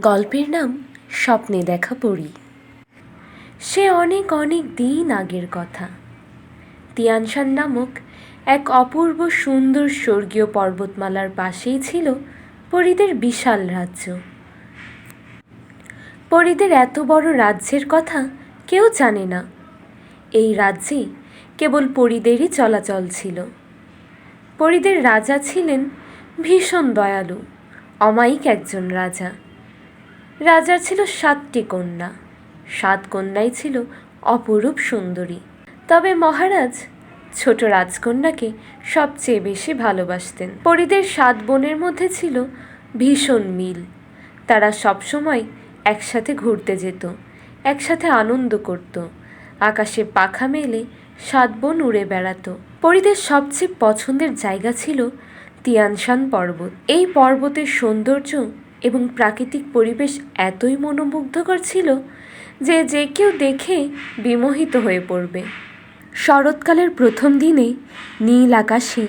গল্পের নাম স্বপ্নে দেখা পড়ি। সে অনেক অনেক দিন আগের কথা। তিয়ানশান নামক এক অপূর্ব সুন্দর স্বর্গীয় পর্বতমালার পাশেই ছিল পরীদের বিশাল রাজ্য। পরীদের এত বড় রাজ্যের কথা কেউ জানে না। এই রাজ্যে কেবল পরীদেরই চলাচল ছিল। পরীদের রাজা ছিলেন ভীষণ দয়ালু, অমায়িক একজন রাজা। রাজার ছিল সাতটি কন্যা। সাত কন্যাই ছিল অপরূপ সুন্দরী। তবে মহারাজ ছোট রাজকন্যাকে সবচেয়ে বেশি ভালোবাসতেন। পরীদের সাত বোনের মধ্যে ছিল ভীষণ মিল। তারা সবসময় একসাথে ঘুরতে যেত, একসাথে আনন্দ করত। আকাশে পাখা মেলে সাত বোন উড়ে বেড়াতো। পরীদের সবচেয়ে পছন্দের জায়গা ছিল তিয়ানশান পর্বত। এই পর্বতের সৌন্দর্য এবং প্রাকৃতিক পরিবেশ এতই মনোমুগ্ধকর ছিল যে যে কেউ দেখে বিমোহিত হয়ে পড়বে। শরৎকালের প্রথম দিনে নীল আকাশে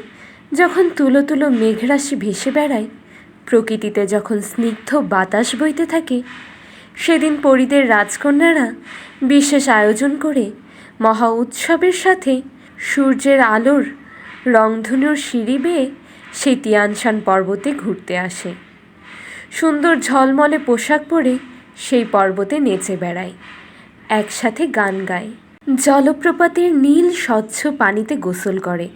যখন তুলো তুলো মেঘরাশি ভেসে বেড়ায়, প্রকৃতিতে যখন স্নিগ্ধ বাতাস বইতে থাকে, সেদিন পরীদের রাজকন্যারা বিশেষ আয়োজন করে মহা উৎসবের সাথে সূর্যের আলোর রংধনুর সিঁড়ি বেয়ে সেই তিয়ানশান পর্বতে ঘুরতে আসে। সুন্দর ঝলমলে পোশাক পরে সেই পর্বতে নেচে বেড়ায়। একসাথে গান গায়। জলপ্রপাতের নীল স্বচ্ছ পানিতে গোসল করে।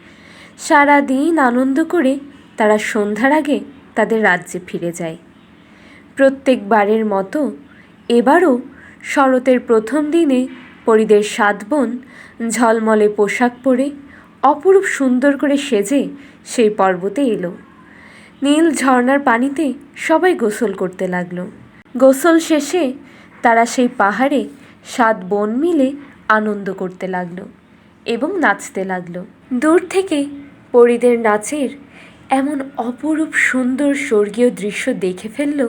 সারা দিন আনন্দ করে তারা সন্ধ্যার আগে তাদের রাজ্যে ফিরে যায়। প্রত্যেকবারের মতো এবারও শরতের প্রথম দিনে পরিদের সাত বোন ঝলমলে পোশাক পরে অপরূপ সুন্দর করে সেজে সেই পর্বতে এলো। নীল ঝর্ণার পানিতে সবাই গোসল করতে লাগল। গোসল শেষে তারা সেই পাহাড়ে সাত বোন মিলে আনন্দ করতে লাগল এবং নাচতে লাগল। দূর থেকে পরীদের নাচের এমন অপরূপ সুন্দর স্বর্গীয় দৃশ্য দেখে ফেলল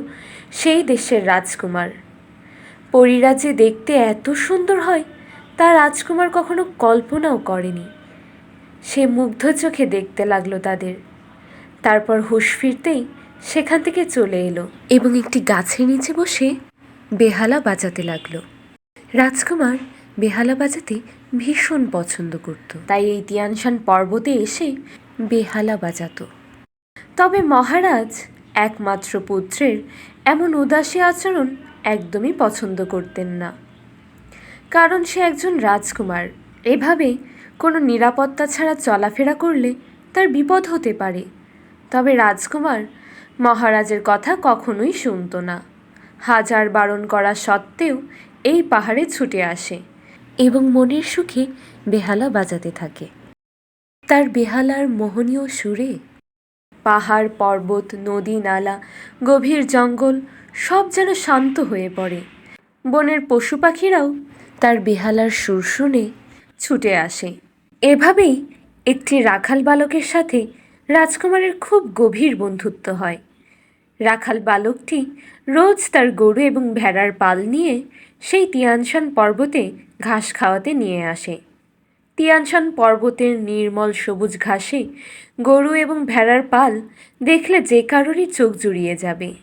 সেই দেশের রাজকুমার। পরীরা যে দেখতে এত সুন্দর হয়, তা রাজকুমার কখনো কল্পনাও করেনি। সে মুগ্ধ চোখে দেখতে লাগল তাদের। তারপর হুঁশ ফিরতেই সেখান থেকে চলে এলো এবং একটি গাছের নিচে বসে বেহালা বাজাতে লাগল। রাজকুমার বেহালা বাজাতে ভীষণ পছন্দ করত। তাই এই তিয়ানশান পর্বতে এসে বেহালা বাজাত। তবে মহারাজ একমাত্র পুত্রের এমন উদাসী আচরণ একদমই পছন্দ করতেন না। কারণ সে একজন রাজকুমার। এভাবে কোনো নিরাপত্তা ছাড়া চলাফেরা করলে তার বিপদ হতে পারে। তবে রাজকুমার মহারাজের কথা কখনোই শুনত না। হাজার বারণ করা সত্ত্বেও এই পাহাড়ে ছুটে আসে এবং মনের সুখে বেহালা বাজাতে থাকে। তার বেহালার মোহনীয় সুরে পাহাড়, পর্বত, নদী, নালা, গভীর জঙ্গল সব যেন শান্ত হয়ে পড়ে। বনের পশু পাখিরাও তার বেহালার সুর শুনে ছুটে আসে। এভাবেই একটি রাখাল বালকের সাথে রাজকুমারের খুব গভীর বন্ধুত্ব হয়। রাখাল বালকটি রোজ তার গরু এবং ভেড়ার পাল নিয়ে সেই তিয়ানশান পর্বতে ঘাস খাওয়াতে নিয়ে আসে। তিয়ানশান পর্বতের নির্মল সবুজ ঘাসে গরু এবং ভেড়ার পাল দেখলে যে কারোরই চোখ জুড়িয়ে যাবে।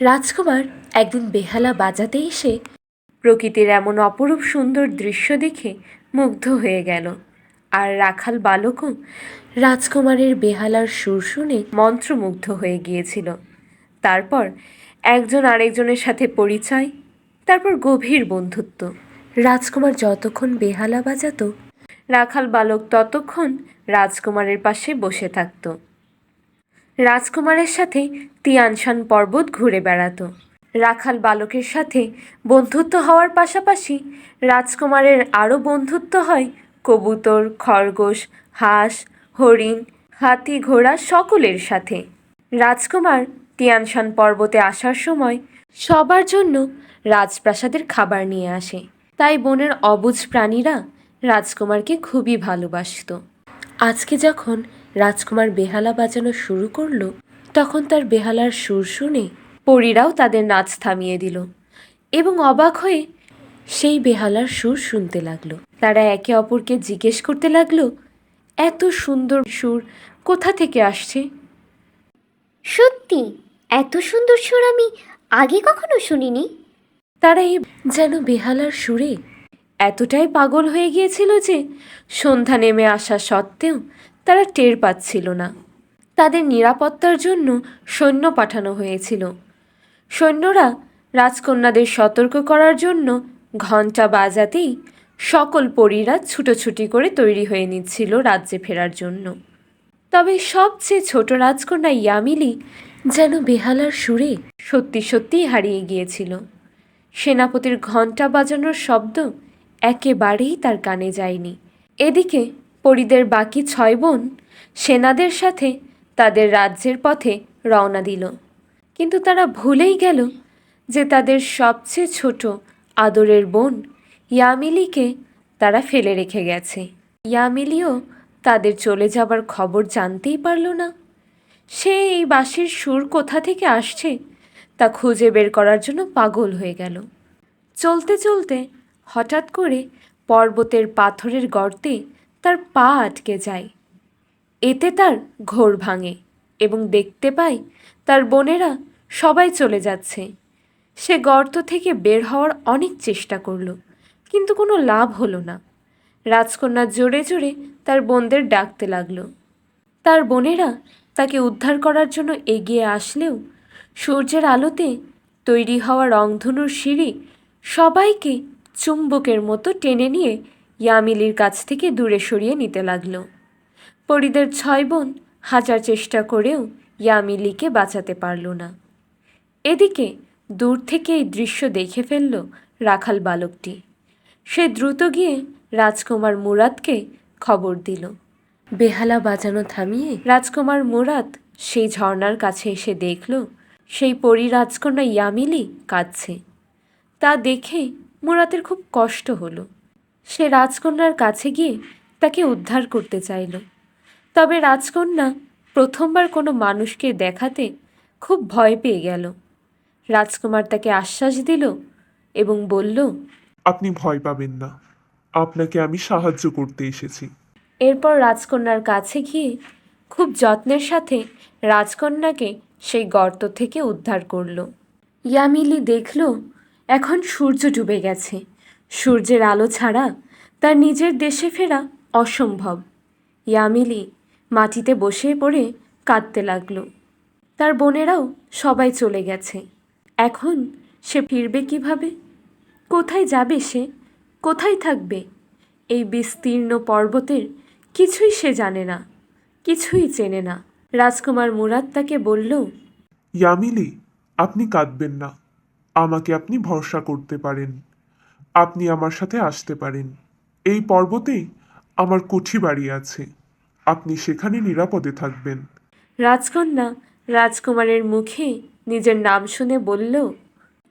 রাজকুমার একদিন বেহালা বাজাতে এসে প্রকৃতির এমন অপরূপ সুন্দর দৃশ্য দেখে মুগ্ধ হয়ে গেল। আর রাখাল বালকও রাজকুমারের বেহালার সুর শুনে মন্ত্রমুগ্ধ হয়ে গিয়েছিল। তারপর একজন আরেকজনের সাথে পরিচয়, তারপর গভীর বন্ধুত্ব। রাজকুমার যতক্ষণ বেহালা বাজাতো, রাখাল বালক ততক্ষণ রাজকুমারের পাশে বসে থাকত। রাজকুমারের সাথে তিয়ানশান পর্বত ঘুরে বেড়াতো। রাখাল বালকের সাথে বন্ধুত্ব হওয়ার পাশাপাশি রাজকুমারের আরও বন্ধুত্ব হয় কবুতর, খরগোশ, হাঁস, হরিণ, হাতি, ঘোড়া সকলের সাথে। রাজকুমার তিয়ানশান পর্বতে আসার সময় সবার জন্য রাজপ্রাসাদের খাবার নিয়ে আসে। তাই বনের অবুঝ প্রাণীরা রাজকুমারকে খুবই ভালোবাসত। আজকে যখন রাজকুমার বেহালা বাজানো শুরু করল, তখন তার বেহালার সুর শুনে পরীরাও তাদের নাচ থামিয়ে দিল এবং অবাক হয়ে সেই বেহালার সুর শুনতে লাগল। তারা একে অপরকে জিজ্ঞেস করতে লাগল এত সুন্দর সুর কোথা থেকে আসছে? সত্যি এত সুন্দর সুর আমি আগে কখনো শুনিনি। তারা এই যেন বেহালার সুরে এতটাই পাগল হয়ে গিয়েছিল যে সন্ধ্যা নেমে আসা সত্ত্বেও তারা টের পাচ্ছিল না। তাদের নিরাপত্তার জন্য সৈন্য পাঠানো হয়েছিল। সৈন্যরা রাজকন্যাদের সতর্ক করার জন্য ঘণ্টা বাজাতেই সকল পরীরা ছুটোছুটি করে তৈরি হয়ে নিচ্ছিল রাজ্যে ফেরার জন্য। তবে সবচেয়ে ছোট রাজকন্যা ইয়ামিলি যেন বেহালার সুরে সত্যি সত্যিই হারিয়ে গিয়েছিল। সেনাপতির ঘণ্টা বাজানোর শব্দ একেবারেই তার কানে যায়নি। এদিকে পরিদের বাকি ছয় বোন সেনাদের সাথে তাদের রাজ্যের পথে রওনা দিল। কিন্তু তারা ভুলেই গেল যে তাদের সবচেয়ে ছোট আদরের বোন ইয়ামিলিকে তারা ফেলে রেখে গেছে। ইয়ামিলিও তাদের চলে যাবার খবর জানতেই পারল না। সে এই বাঁশির সুর কোথা থেকে আসছে তা খুঁজে বের করার জন্য পাগল হয়ে গেল। চলতে চলতে হঠাৎ করে পর্বতের পাথরের গর্তে তার পা আটকে যায়। এতে তার ঘোর ভাঙে এবং দেখতে পায় তার বোনেরা সবাই চলে যাচ্ছে। সে গর্ত থেকে বের হওয়ার অনেক চেষ্টা করল, কিন্তু কোনো লাভ হলো না। রাজকন্যা জোরে জোরে তার বোনদের ডাকতে লাগল। তার বোনেরা তাকে উদ্ধার করার জন্য এগিয়ে আসলেও সূর্যের আলোতে তৈরি হওয়া রংধনুর সিঁড়ি সবাইকে চুম্বকের মতো টেনে নিয়ে ইয়ামিলির কাছ থেকে দূরে সরিয়ে নিতে লাগল। পরিদের ছয় বোন হাজার চেষ্টা করেও ইয়ামিলিকে বাঁচাতে পারল না। এদিকে দূর থেকে এই দৃশ্য দেখে ফেলল রাখাল বালকটি। সে দ্রুত গিয়ে রাজকুমার মুরাদকে খবর দিল। বেহালা বাজানো থামিয়ে রাজকুমার মুরাদ সেই ঝর্ণার কাছে এসে দেখল, সেই পরী রাজকন্যা ইয়ামিলি কাঁদছে। তা দেখে মুরাতের খুব কষ্ট হলো। সে রাজকন্যার কাছে গিয়ে তাকে উদ্ধার করতে চাইল। তবে রাজকন্যা প্রথমবার কোনো মানুষকে দেখাতে খুব ভয় পেয়ে গেল। রাজকুমার তাকে আশ্বাস দিল এবং বলল আপনি ভয় পাবেন না। আপনাকে আমি সাহায্য করতে এসেছি। এরপর রাজকন্যার কাছে গিয়ে খুব যত্নের সাথে রাজকন্যাকে সেই গর্ত থেকে উদ্ধার করল। ইয়ামিলি দেখল এখন সূর্য ডুবে গেছে। সূর্যের আলো ছাড়া তার নিজের দেশে ফেরা অসম্ভব। ইয়ামিলি মাটিতে বসে পড়ে কাঁদতে লাগল। তার বোনেরাও সবাই চলে গেছে। এখন সে ফিরবে কীভাবে? কোথায় যাবে সে? কোথায় থাকবে? এই বিস্তীর্ণ পর্বতের কিছুই সে জানে না কিছুই চেনে না। রাজকুমার মুরাদ তাকে বলল ইয়ামিলি আপনি কাঁদবেন না। আমাকে আপনি ভরসা করতে পারেন। আপনি আমার সাথে আসতে পারেন। এই পর্বতেই আমার কুঠি বাড়ি আছে। আপনি সেখানে নিরাপদে থাকবেন। রাজকন্যা রাজকুমারের মুখে নিজের নাম শুনে বলল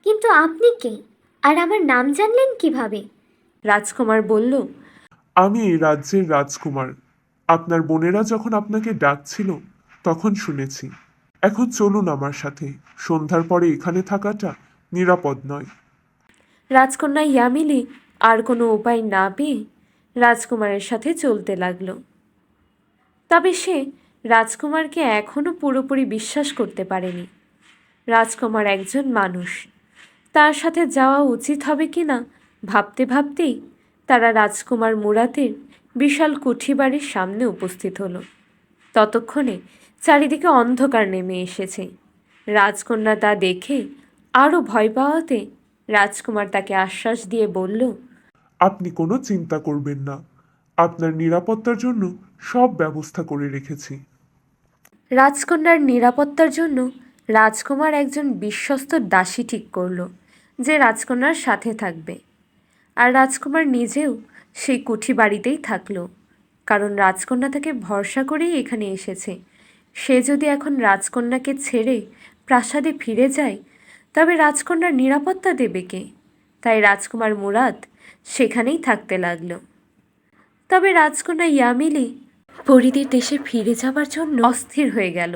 কিন্তু আপনি কে? আর আমার নাম জানলেন কীভাবে? রাজকুমার বলল আমি এই রাজ্যের রাজকুমার। আপনার বোনেরা যখন আপনাকে ডাকছিল তখন শুনেছি। এখন চলুন আমার সাথে। সন্ধ্যার পরে এখানে থাকাটা নিরাপদ নয়। রাজকন্যা ইয়ামিলি আর কোনো উপায় না পেয়ে রাজকুমারের সাথে চলতে লাগল। তবে সে রাজকুমারকে এখনও পুরোপুরি বিশ্বাস করতে পারেনি। রাজকুমার একজন মানুষ। তার সাথে যাওয়া উচিত হবে কি না ভাবতে ভাবতেই তারা রাজকুমার মুরাতের বিশাল কুঠি বাড়ির সামনে উপস্থিত হলো। ততক্ষণে চারিদিকে অন্ধকার নেমে এসেছে। রাজকন্যা তা দেখে আরও ভয় পাওয়াতে রাজকুমার তাকে আশ্বাস দিয়ে বলল আপনি কোনো চিন্তা করবেন না। আপনার নিরাপত্তার জন্য সব ব্যবস্থা করে রেখেছি। রাজকন্যার নিরাপত্তার জন্য রাজকুমার একজন বিশ্বস্ত দাসী ঠিক করল যে রাজকন্যার সাথে থাকবে। আর রাজকুমার নিজেও সেই কুঠি বাড়িতেই থাকল। কারণ রাজকন্যা তাকে ভরসা করেই এখানে এসেছে। সে যদি এখন রাজকন্যাকে ছেড়ে প্রাসাদে ফিরে যায়, তবে রাজকন্যার নিরাপত্তা দেবে কে? তাই রাজকুমার মুরাদ সেখানেই থাকতে লাগল। তবে রাজকন্যা ইয়ামিলি পরিদের দেশে ফিরে যাবার জন্য অস্থির হয়ে গেল।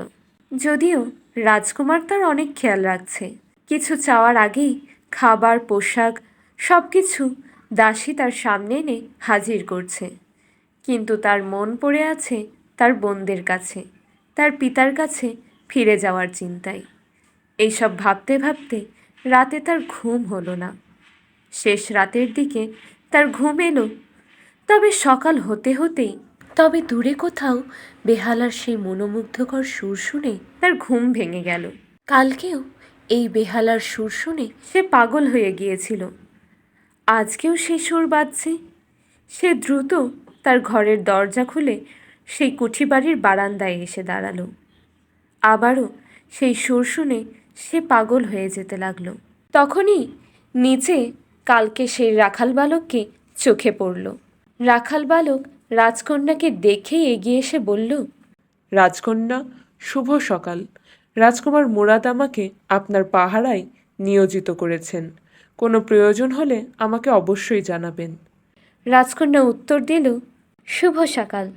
যদিও রাজকুমার তার অনেক খেয়াল রাখছে। কিছু চাওয়ার আগেই খাবার, পোশাক সব কিছু দাসী তার সামনে এনে হাজির করছে। কিন্তু তার মন পড়ে আছে তার বোনদের কাছে, তার পিতার কাছে ফিরে যাওয়ার চিন্তায়। এইসব ভাবতে ভাবতে রাতে তার ঘুম হলো না। শেষ রাতের দিকে তার ঘুম এলো। তবে সকাল হতে হতেই তবে দূরে কোথাও বেহালার সেই মনোমুগ্ধকর সুর শুনে তার ঘুম ভেঙে গেল। কালকেও এই বেহালার সুর শুনে সে পাগল হয়ে গিয়েছিল। আজকেও সেই সুর বাজছে। সে দ্রুত তার ঘরের দরজা খুলে সেই কুঠি বাড়ির বারান্দায় এসে দাঁড়াল। আবারও সেই সুর শুনে সে পাগল হয়ে যেতে লাগল। তখনই নিচে কালকে সেই রাখাল বালককে চোখে পড়ল। রাখাল বালক রাজকন্যাকে দেখে এগিয়ে এসে বলল রাজকন্যা শুভ সকাল। রাজকুমার মুরাদ আমাকে আপনার পাহারায় নিয়োজিত করেছেন। কোনো প্রয়োজন হলে আমাকে অবশ্যই জানাবেন। রাজকন্যা উত্তর দিল শুভ সকাল।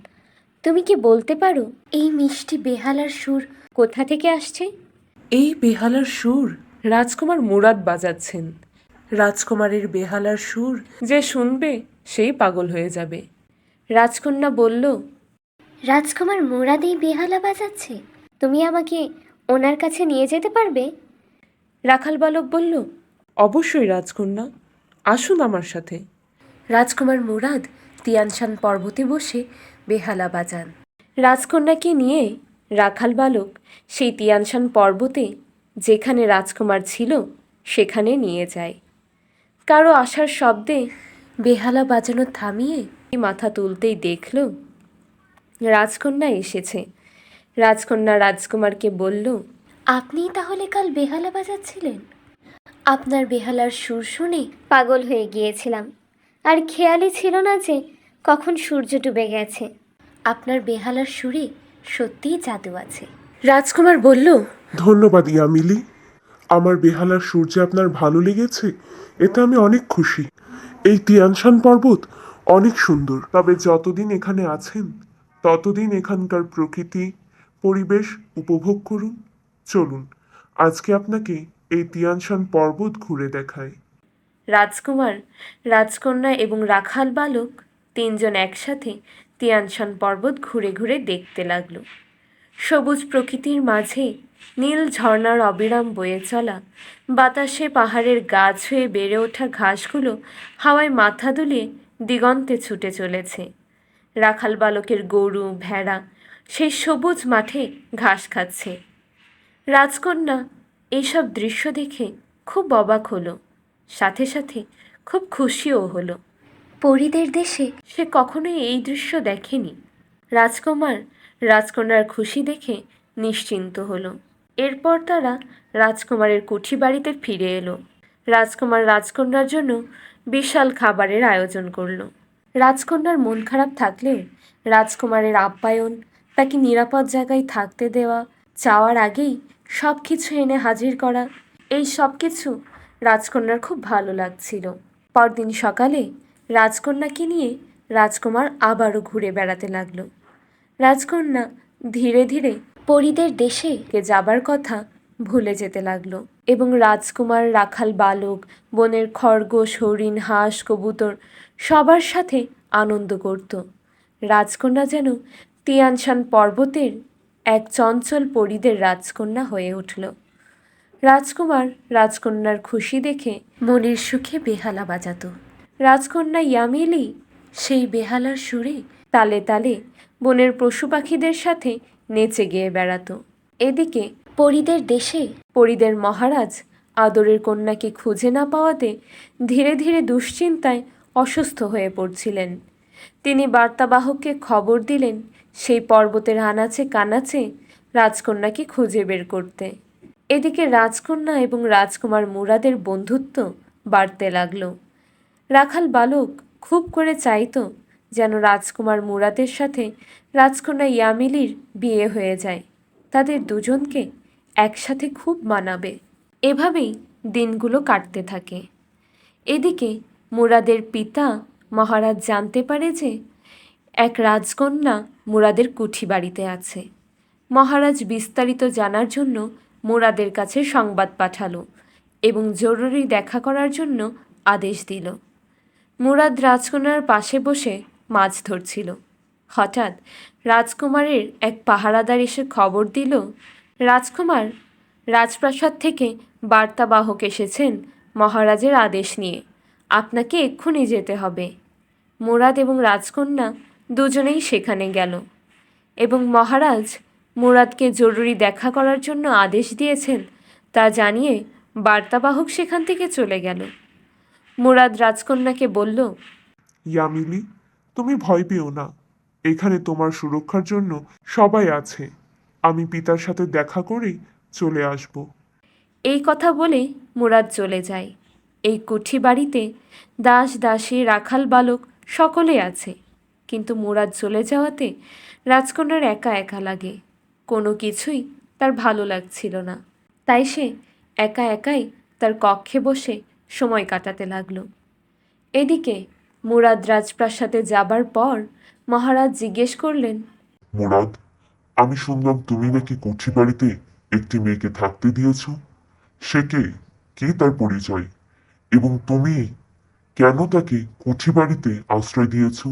তুমি কি বলতে পারো এই মিষ্টি বেহালার সুর কোথা থেকে আসছে? এই বেহালার সুর রাজকুমার মুরাদ বাজাচ্ছেন। রাজকুমারের বেহালার সুর যে শুনবে সেই পাগল হয়ে যাবে। রাজকন্যা বলল রাজকুমার মুরাদ এই বেহালা বাজাচ্ছে। তুমি আমাকে ওনার কাছে নিয়ে যেতে পারবে? রাখাল বালক বলল অবশ্যই রাজকন্যা আসুন আমার সাথে। রাজকুমার মুরাদ তিয়ানশান পর্বতে বসে বেহালা বাজান। রাজকন্যাকে নিয়ে রাখাল বালক সেই তিয়ানশান পর্বতে যেখানে রাজকুমার ছিল সেখানে নিয়ে যায়। কারও আসার শব্দে বেহালা বাজানো থামিয়ে মাথা তুলতেই দেখল রাজকন্যা এসেছে। রাজকন্যা রাজকুমারকে বলল আপনিই তাহলে কাল বেহালা বাজাচ্ছিলেন? আপনার বেহালার সুর শুনে পাগল হয়ে গিয়েছিলাম। আর খেয়ালই ছিল না যে কখন সূর্য ডুবে গেছে। আপনার বেহালার সুরে সত্যিই জাদু আছে। রাজকুমার বলল ধন্যবাদ ইয়ামিলি। আমার বেহালার সূর্য আপনার ভালো লেগেছে এতে আমি অনেক খুশি। এই তিয়ানশান পর্বত অনেক সুন্দর। তবে যতদিন এখানে আছেন, ততদিন এখানকার প্রকৃতি, পরিবেশ উপভোগ করুন। চলুন, আজকে আপনাকে এই তিয়ানশান পর্বত ঘুরে দেখায় রাজকুমার, রাজকন্যা এবং রাখাল বালক তিনজন একসাথে তিয়ানশান পর্বত ঘুরে ঘুরে দেখতে লাগল। সবুজ প্রকৃতির মাঝে নীল ঝর্ণার অবিরাম বয়ে চলা, বাতাসে পাহাড়ের গাছ হয়ে বেড়ে ওঠা ঘাসগুলো হাওয়ায় মাথা দুলিয়ে দিগন্তে ছুটে চলেছে। রাখাল বালকের গরু ভেড়া সেই সবুজ মাঠে ঘাস খাচ্ছে। রাজকন্যা এইসব দৃশ্য দেখে খুব অবাক হলো সাথে সাথে খুব খুশিও হলো। পরিদের দেশে সে কখনোই এই দৃশ্য দেখেনি। রাজকুমার রাজকন্যার খুশি দেখে নিশ্চিন্ত হলো। এরপর তারা রাজকুমারের কুঠি বাড়িতে ফিরে এলো। রাজকুমার রাজকন্যার জন্য বিশাল খাবারের আয়োজন করল। রাজকন্যার মন খারাপ থাকলেও রাজকুমারের আপ্যায়ন, তাকে নিরাপদ জায়গায় থাকতে দেওয়া, চাওয়ার আগেই সব কিছু এনে হাজির করা, এই সব কিছু রাজকন্যার খুব ভালো লাগছিল। পরদিন সকালে রাজকন্যাকে নিয়ে রাজকুমার আবারও ঘুরে বেড়াতে লাগল। রাজকন্যা ধীরে ধীরে পরিদের দেশে যাবার কথা ভুলে যেতে লাগল। এবং রাজকুমার, রাখাল বালক, বনের খরগোশ, হরিণ, হাঁস, কবুতর সবার সাথে আনন্দ করত। রাজকন্যা যেন তিয়ানশান পর্বতের এক চঞ্চল পরিদের রাজকন্যা হয়ে উঠল। রাজকুমার রাজকন্যার খুশি দেখে মনের সুখে বেহালা বাজাতো। রাজকন্যা ইয়ামিলি সেই বেহালার সুরে তালে তালে বনের পশু পাখিদের সাথে নেচে গিয়ে বেড়াতো। এদিকে পরিদের দেশে? পরিদের মহারাজ, আদরের কন্যাকে খুঁজে না পাওয়াতে ধীরে ধীরে দুশ্চিন্তায় অসুস্থ হয়ে পড়ছিলেন। তিনি বার্তাবাহককে খবর দিলেন সেই পর্বতের আনাচে কানাচে রাজকন্যাকে খুঁজে বের করতে। এদিকে রাজকন্যা এবং রাজকুমার মুরাদের বন্ধুত্ব বাড়তে লাগল। রাখাল বালক খুব করে চাইতো যেন রাজকুমার মুরাদের সাথে রাজকন্যা ইয়ামিলির বিয়ে হয়ে যায়। তাদের দুজনকে একসাথে খুব মানাবে। এভাবেই দিনগুলো কাটতে থাকে। এদিকে মুরাদের পিতা মহারাজ জানতে পারে যে এক রাজকন্যা মুরাদের কুঠি বাড়িতে আছে। মহারাজ বিস্তারিত জানার জন্য মুরাদের কাছে সংবাদ পাঠালো এবং জরুরি দেখা করার জন্য আদেশ দিল। মুরাদ রাজকন্যার পাশে বসে মাছ ধরছিল। হঠাৎ রাজকুমারের এক পাহারাদার এসে খবর দিল রাজকুমার, রাজপ্রাসাদ থেকে বার্তাবাহক এসেছেন মহারাজের আদেশ নিয়ে। আপনাকে এক্ষুনি যেতে হবে। মুরাদ এবং রাজকন্যা দুজনেই সেখানে গেল। এবং মহারাজ মুরাদকে জরুরি দেখা করার জন্য আদেশ দিয়েছেন তা জানিয়ে বার্তাবাহক সেখান থেকে চলে গেল। মুরাদ রাজকন্যাকে বলল ইয়ামিলি তুমি ভয় পেও না। এখানে তোমার সুরক্ষার জন্য সবাই আছে। আমি পিতার সাথে দেখা করেই চলে আসব। এই কথা বলে মুরাদ চলে যায়। এই কুঠি বাড়িতে দাস দাসী রাখাল বালক সকলে আছে। কিন্তু মুরাদ চলে যাওয়াতে রাজকন্যার একা একা লাগে। কোনো কিছুই তার ভালো লাগছিল না। তাই সে একা একাই তার কক্ষে বসে সময় কাটাতে লাগল। এদিকে মুরাদ রাজপ্রাসাদে যাবার পর মহারাজ জিজ্ঞেস করলেন মুরাদ আমি শুনলাম তুমি নাকি কুঠি বাড়িতে একটি মেয়েকে থাকতে দিয়েছ। সে কে? কে তার পরিচয়? এবং তুমি কেন তাকে কুঠি বাড়িতে আশ্রয় দিয়েছ?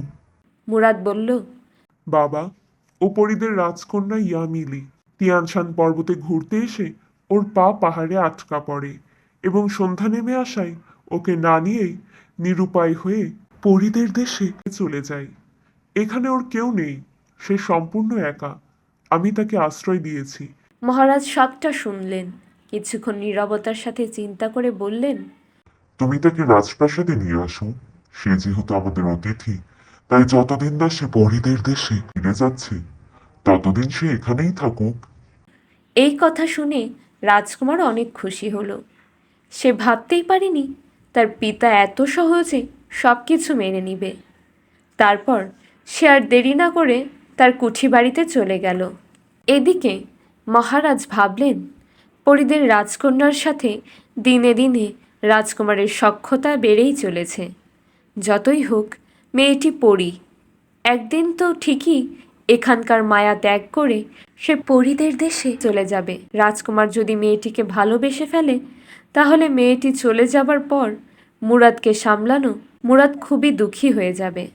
মুরাদ বলল বাবা ও পরিদের রাজকন্যা ইয়ামিলি তিয়ানশান পর্বতে ঘুরতে এসে ওর পা পাহাড়ে আটকা পড়ে এবং সন্ধ্যা নেমে আসায় ওকে না নিয়েই নিরুপায় হয়ে পরিদের দেশে চলে যায়। এখানে ওর কেউ নেই সে সম্পূর্ণ একা। আমি তাকে আশ্রয় দিয়েছি। মহারাজ সবটা শুনলেন। কিছুক্ষণ নীরবতার সাথে চিন্তা করে বললেন তুমি তাকে রাজপ্রাসাদে নিয়ে আসো। সে যেহেতু আমাদের অতিথি তাই যতদিন না সে পরিদের দেশে ফিরে যাচ্ছে ততদিন সে এখানেই থাকুক। এই কথা শুনে রাজকুমার অনেক খুশি হলো। সে ভাবতেই পারেনি তার পিতা এত সহজে সব কিছু মেনে নিবে। তারপর সে আর দেরি না করে তার কুঠি বাড়িতে চলে গেল। এদিকে মহারাজ ভাবলেন, পরিদের রাজকন্যার সাথে দিনে দিনে রাজকুমারের সক্ষতা বেড়েই চলেছে। যতই হোক, মেয়েটি পড়ি একদিন তো ঠিকই এখানকার মায়া ত্যাগ করে সে পরীদের দেশে চলে যাবে। রাজকুমার যদি মেয়েটিকে ভালোবেসে ফেলে, তাহলে মেয়েটি চলে যাবার পর মুরাদকে সামলানো মুরাদ খুবই দুঃখী হয়ে যাবে।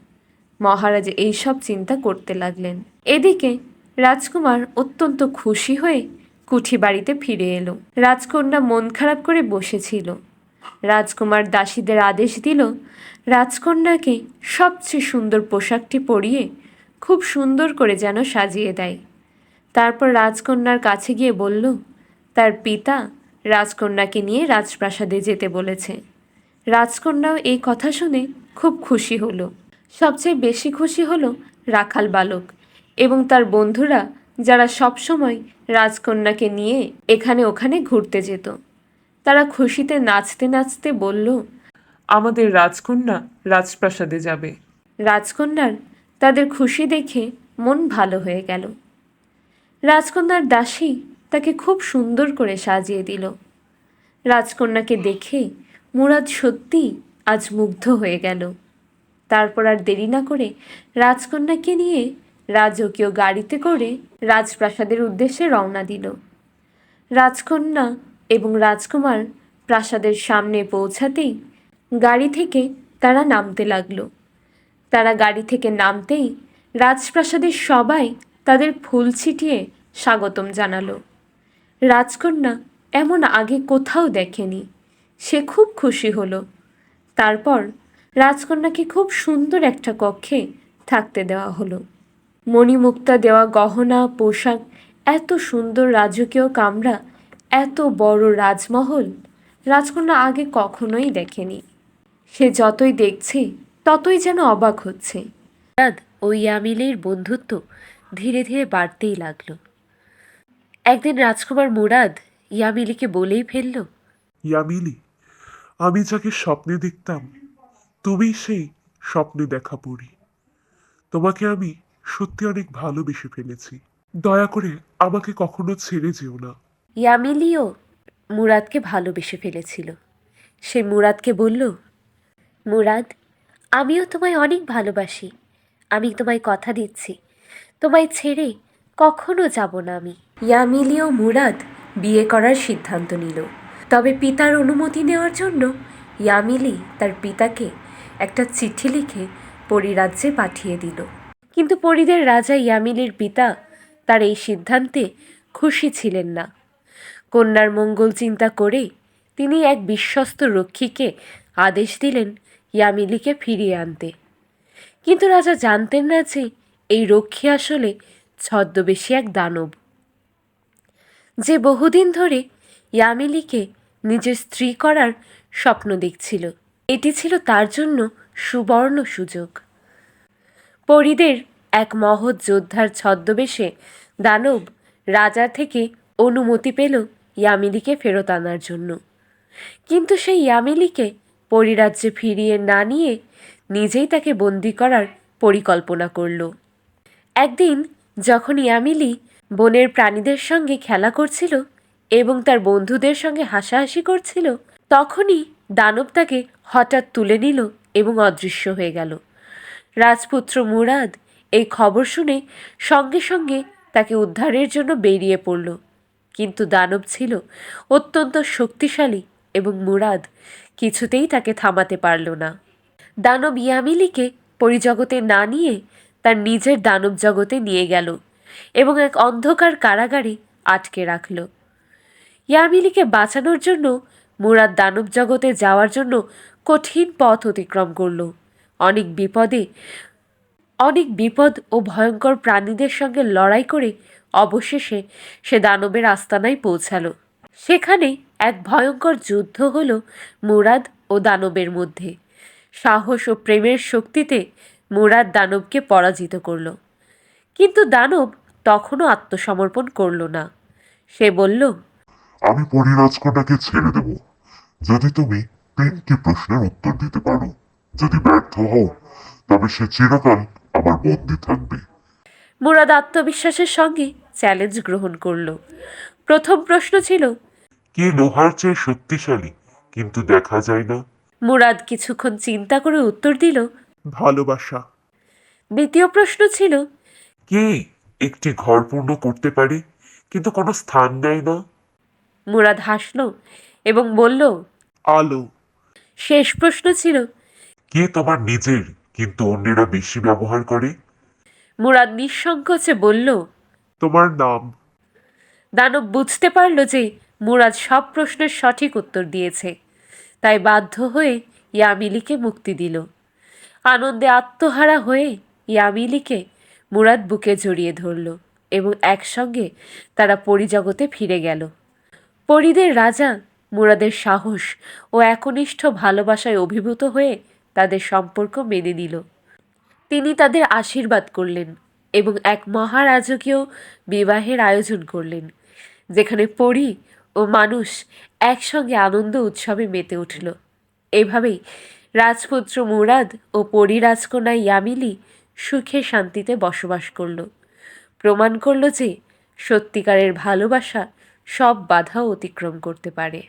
মহারাজ এইসব চিন্তা করতে লাগলেন। এদিকে রাজকুমার অত্যন্ত খুশি হয়ে কুঠি বাড়িতে ফিরে এলো। রাজকন্যা মন খারাপ করে বসেছিল। রাজকুমার দাসীদের আদেশ দিল, রাজকন্যাকে সবচেয়ে সুন্দর পোশাকটি পরিয়ে খুব সুন্দর করে যেন সাজিয়ে দেয়। তারপর রাজকন্যার কাছে গিয়ে বলল, তার পিতা রাজকন্যাকে নিয়ে রাজপ্রাসাদে যেতে বলেছে রাজকন্যাও এই কথা শুনে খুব খুশি হলো। সবচেয়ে বেশি খুশি হলো রাখাল বালক। এবং তার বন্ধুরা যারা সবসময় রাজকন্যাকে নিয়ে এখানে ওখানে ঘুরতে যেত। তারা খুশিতে নাচতে নাচতে বলল আমাদের রাজকন্যা রাজপ্রাসাদে যাবে। রাজকন্যার তাদের খুশি দেখে মন ভালো হয়ে গেল। রাজকন্যার দাসী তাকে খুব সুন্দর করে সাজিয়ে দিল। রাজকন্যাকে দেখে মুরাদ সত্যি আজ মুগ্ধ হয়ে গেল। তারপর আর দেরি না করে রাজকন্যাকে নিয়ে রাজকীয় গাড়িতে করে রাজপ্রাসাদের উদ্দেশ্যে রওনা দিল। রাজকন্যা এবং রাজকুমার প্রাসাদের সামনে পৌঁছাতেই গাড়ি থেকে তারা নামতে লাগল। তারা গাড়ি থেকে নামতেই রাজপ্রাসাদের সবাই তাদের ফুল ছিটিয়ে স্বাগতম জানালো। রাজকন্যা এমন আগে কোথাও দেখেনি। সে খুব খুশি হলো। তারপর রাজকন্যাকে খুব সুন্দর একটা কক্ষে থাকতে দেওয়া হলো। মণিমুক্তা দেওয়া গহনা পোশাক এত সুন্দর রাজকীয় কামরা এত বড় রাজমহল রাজকন্যা আগে কখনোই দেখেনি। সে যতই দেখছে ততই যেন অবাক হচ্ছে। মুরাদ ও ইয়ামিলের বন্ধুত্ব ধীরে ধীরে বাড়তেই লাগল। একদিন রাজকুমার মুরাদ ইয়ামিলিকে বলেই ফেলল ইয়ামিলি আমি যাকে স্বপ্নে দেখতাম তুমি সেই স্বপ্নে দেখা পড়ি তোমাকে আমি সত্যি অনেক ভালোবেসে ফেলেছি। দয়া করে আমাকে কখনো ছেড়ে যেও না। ইয়ামিলিও মুরাদকে ভালোবেসে ফেলেছিল। সে মুরাদকে বলল, মুরাদ, আমিও তোমায় অনেক ভালোবাসি। আমি তোমায় কথা দিচ্ছি। তোমায় ছেড়ে কখনো যাব না আমি। ইয়ামিলি ও মুরাদ বিয়ে করার সিদ্ধান্ত নিল। তবে পিতার অনুমতি নেওয়ার জন্য ইয়ামিলি তার পিতাকে একটা চিঠি লিখে পরিরাজ্যে পাঠিয়ে দিল। কিন্তু পরিদের রাজা ইয়ামিলির পিতা তার এই সিদ্ধান্তে খুশি ছিলেন না। কন্যার মঙ্গল চিন্তা করে তিনি এক বিশ্বস্ত রক্ষীকে আদেশ দিলেন ইয়ামিলিকে ফিরিয়ে আনতে। কিন্তু রাজা জানতেন না যে এই রক্ষী আসলে ছদ্মবেশী এক দানব। যে বহুদিন ধরে ইয়ামিলিকে নিজের স্ত্রী করার স্বপ্ন দেখছিল, এটি ছিল তার জন্য সুবর্ণ সুযোগ। পরিদের এক মহৎ যোদ্ধার ছদ্মবেশে দানব রাজা থেকে অনুমতি পেল ইয়ামিলিকে ফেরত আনার জন্য। কিন্তু সেই ইয়ামিলিকে পরিরাজ্যে ফিরিয়ে না নিয়ে নিজেই তাকে বন্দি করার পরিকল্পনা করল। একদিন যখন ইয়ামিলি বনের প্রাণীদের সঙ্গে খেলা করছিল এবং তার বন্ধুদের সঙ্গে হাসাহাসি করছিল, তখনই দানব তাকে হঠাৎ তুলে নিল এবং অদৃশ্য হয়ে গেল। রাজপুত্র মুরাদ এই খবর শুনে সঙ্গে সঙ্গে তাকে উদ্ধারের জন্য বেরিয়ে পড়ল। কিন্তু দানব ছিল অত্যন্ত শক্তিশালী এবং মুরাদ কিছুতেই তাকে থামাতে পারল না। দানব ইয়ামিলিকে পরিজগতে না নিয়ে তার নিজের দানব জগতে নিয়ে গেল এবং এক অন্ধকার কারাগারে আটকে রাখল। ইয়ামিলিকে বাঁচানোর জন্য মুরাদ দানব জগতে যাওয়ার জন্য কঠিন পথ অতিক্রম করল। অনেক বিপদে, অনেক বিপদ ও ভয়ঙ্কর প্রাণীদের সঙ্গে লড়াই করে অবশেষে সে দানবের আস্তানায় পৌঁছালো। সেখানে এক ভয়ঙ্কর যুদ্ধ হলো মুরাদ ও দানবের মধ্যে। সাহস ও প্রেমের শক্তিতে মুরাদ দানবকে পরাজিত করল। কিন্তু দানব তখনও আত্মসমর্পণ করল না। সে বলল, আমি পরিরাজকন্যাকে ছেড়ে দেব। যদি তুমি তিনটি প্রশ্নের উত্তর দিতে পারো যদি ব্যর্থ হও তবে সে চিরকাল আমার বন্দি থাকবে। মুরাদ আত্মবিশ্বাসের সঙ্গে চ্যালেঞ্জ গ্রহণ করল। প্রথম প্রশ্ন ছিল কে লোহার চেয়ে শক্তিশালী? কিন্তু দেখা যায় না। মুরাদ কিছুক্ষণ চিন্তা করে উত্তর দিল ভালোবাসা। দ্বিতীয় প্রশ্ন ছিল কে একটি ঘর পূর্ণ করতে পারে কিন্তু কোনো স্থান দেয় না? মুরাদ হাসল এবং বলল আলো। শেষ প্রশ্ন ছিল কে তোমার নিজের কিন্তু অন্যেরা বেশি ব্যবহার করে? মুরাদ নিঃসংকোচে বলল তোমার নাম? দানব বুঝতে পারল যে মুরাদ সব প্রশ্নের সঠিক উত্তর দিয়েছে। তাই বাধ্য হয়ে ইয়ামিলিকে মুক্তি দিল। আনন্দে আত্মহারা হয়ে ইয়ামিলিকে মুরাদ বুকে জড়িয়ে ধরল এবং একসঙ্গে তারা পরিজগতে ফিরে গেল। পরিদের রাজা মুরাদের সাহস ও একনিষ্ঠ ভালোবাসায় অভিভূত হয়ে তাদের সম্পর্ক মেনে নিল। তিনি তাদের আশীর্বাদ করলেন এবং এক মহারাজকীয় বিবাহের আয়োজন করলেন, যেখানে পরী ও মানুষ একসঙ্গে আনন্দ উৎসবে মেতে উঠল। এভাবেই রাজপুত্র মুরাদ ও পরী রাজকন্যা ইয়ামিলি সুখে শান্তিতে বসবাস করল। প্রমাণ করল যে সত্যিকারের ভালোবাসা সব বাধা অতিক্রম করতে পারে।